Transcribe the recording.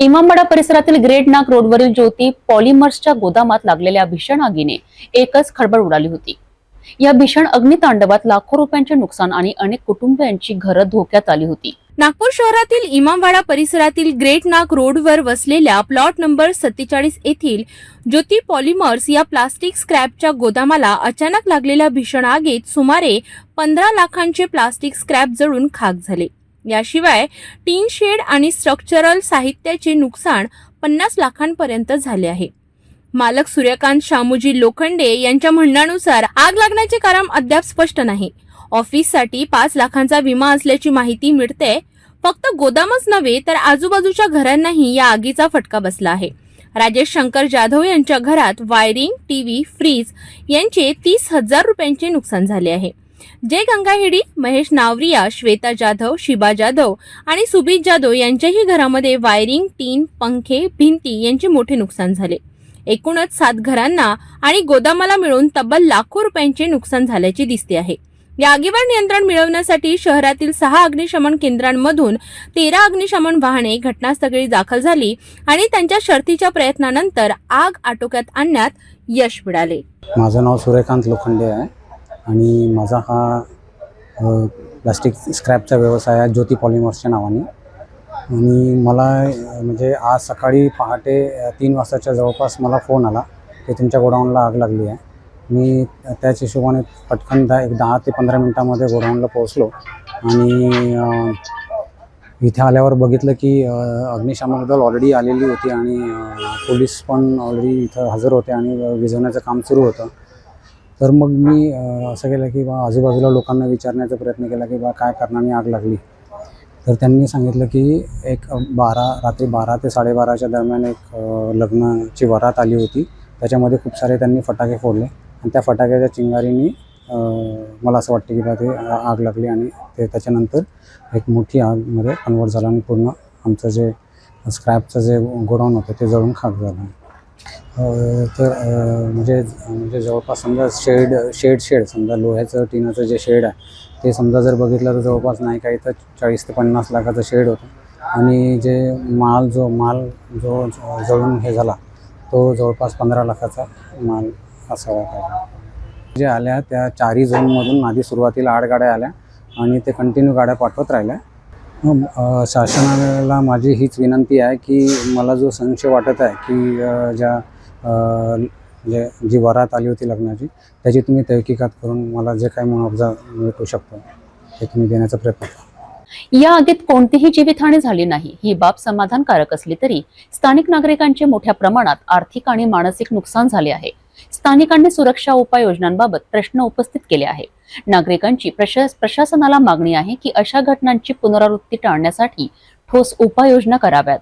इमामवाडा परिसरातील ग्रेट नाग रोडवरील ज्योती पॉलिमर्सच्या गोदामात लागलेल्या भीषण आगीने एकच खळबळ उडाली होती. या भीषण अग्नितांडवात लाखो रुपयांचे नुकसान आणि अनेक कुटुंबियांची घरं धोक्यात आली होती. नागपूर शहरातील इमामवाडा परिसरातील ग्रेट नाग रोडवर वसलेल्या प्लॉट नंबर सत्तेचाळीस येथील ज्योती पॉलिमर्स या प्लास्टिक स्क्रॅपच्या गोदामाला अचानक लागलेल्या भीषण आगीत सुमारे पंधरा लाखांचे प्लास्टिक स्क्रॅप जळून खाक झाले. याशिवाय टीन शेड आणि स्ट्रक्चरल साहित्याचे नुकसान पन्नास लाखांपर्यंत झाले आहे. मालक सूर्यकांत शामूजी लोखंडे यांच्या म्हणण्यानुसार आग लागण्याचे कारण अद्याप स्पष्ट नाही. ऑफिससाठी पाच लाखांचा विमा असल्याची माहिती मिळते फक्त गोदामच नव्हे तर आजूबाजूच्या घरांनाही या आगीचा फटका बसला आहे. राजेश शंकर जाधव यांच्या घरात वायरिंग टीव्ही फ्रीज यांचे तीस हजार रुपयांचे नुकसान झाले आहे. जय गंगाहेडी महेश नावरिया श्वेता जाधव शिबा जाधव आणि सुबीत जाधव यांच्याही घरामध्ये वायरिंग टीन पंखे भिंती यांचे मोठे नुकसान झाले. एकूणच सात घरांना आणि गोदामाला मिळून तब्बल लाखो रुपयांचे नुकसान झाल्याचे दिसते आहे. या आगीवर नियंत्रण मिळवण्यासाठी शहरातील सहा अग्निशमन केंद्रांमधून तेरा अग्निशमन वाहने घटनास्थळी दाखल झाली आणि त्यांच्या शर्थीच्या प्रयत्नानंतर आग आटोक्यात आणण्यात यश मिळाले. माझं नाव सूर्यकांत लोखंडे आहे. आणि माझा हा प्लास्टिक स्क्रॅपचा व्यवसाय आहे ज्योती पॉलिमर्सच्या नावाने. आणि मला म्हणजे आज सकाळी पहाटे तीन वाजताच्या जवळपास मला फोन आला की तुमच्या गोडाऊनला आग लागली आहे. मी त्याच हिशोबाने पटकन दहा एक दहा ते पंधरा मिनटामध्ये गोडाऊनला पोहोचलो. आणि इथे आल्यावर बघितलं की अग्निशामक दल ऑलरेडी आलेली होती आणि पोलीस पण ऑलरेडी इथं हजर होते आणि विझवण्याचं काम सुरू होतं. तर मग मी असं केलं की बा आजूबाजूला लोकांना विचारण्याचा प्रयत्न केला की बा काय कारणाने आग लागली. तर त्यांनी सांगितलं की एक बारा रात्री बारा ते साडेबाराच्या दरम्यान एक लग्नाची वरात आली होती. त्याच्यामध्ये खूप सारे त्यांनी फटाके फोडले आणि त्या फटाक्याच्या चिंगारीने मला असं वाटतं की बा ते आग लागली आणि ते त्याच्यानंतर एक मोठी आगमध्ये कन्वर्ट झाला आणि पूर्ण आमचं जे स्क्रॅपचं जे गोडाऊन होतं ते जळून खाक झालं. हो, तर म्हणजे म्हणजे जवळपास समजा शेड शेड शेड समजा लोह्याचं टिनाचं जे शेड आहे ते समजा जर बघितलं तर जवळपास नाही काही तर चाळीस ते पन्नास लाखाचं शेड होतं. आणि जे माल जो माल जो जळून हे झाला तो जवळपास पंधरा लाखाचा माल असावा पाहिजे जे आल्या त्या चारही झोनमधून आधी सुरुवातीला आठ गाड्या आल्या आणि ते कंटिन्यू गाड्या पाठवत राहिल्या. शासनाला माझी हीच विनंती आहे की मला जो संशय वाटत आहे की ज्या जे जी वरात आली होती लग्नाची त्याची तुम्ही तहकीकात करून मला जे काही मुआवजा भेटू शकतो ते तुम्ही देण्याचा प्रयत्न करा. या आगीत कोणतीही जीवितहानी झाली नाही. ही बाब समाधानकारक असली तरी स्थानिक नागरिकांचे मोठ्या प्रमाणात आर्थिक आणि मानसिक नुकसान झाले आहे. स्थानिकांनी सुरक्षा उपाययोजनांबाबत प्रश्न उपस्थित केले आहे. नागरिकांची प्रशास प्रशासनाला मागणी आहे की अशा घटनांची पुनरावृत्ती टाळण्यासाठी ठोस उपाययोजना कराव्यात.